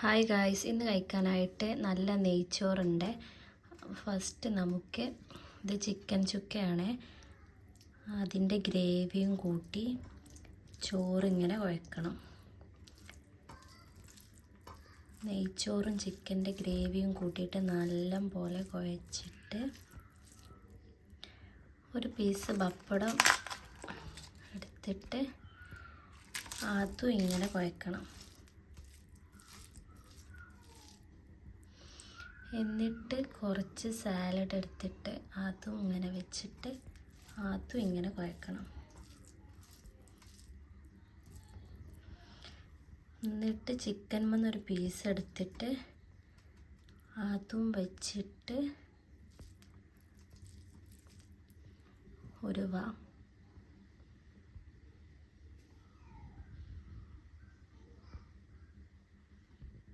Hi guys ഇന്ന് കഴിക്കാനായിട്ട് നല്ല നെയ്ച്ചോറുണ്ട്. ഫസ്റ്റ് നമുക്ക് ഇത് ചിക്കൻ ചുക്കയാണ്. അതിന്റെ ഗ്രേവിയും കൂട്ടി ചോറിങ്ങനെ കുഴക്കണം. നെയ്ച്ചോറും ചിക്കന്റെ ഗ്രേവിയും കൂട്ടിയിട്ട് നല്ല പോലെ കുഴച്ചിട്ട് ഒരു പീസ് പപ്പടം എടുത്തിട്ട് അതും ഇങ്ങനെ കുഴക്കണം. എന്നിട്ട് കുറച്ച് സാലഡ് എടുത്തിട്ട് അതും ഇങ്ങനെ വെച്ചിട്ട് അതും ഇങ്ങനെ കുഴക്കണം. എന്നിട്ട് ചിക്കൻ ഒരു പീസ് എടുത്തിട്ട് അതും വെച്ചിട്ട് ഒരു വ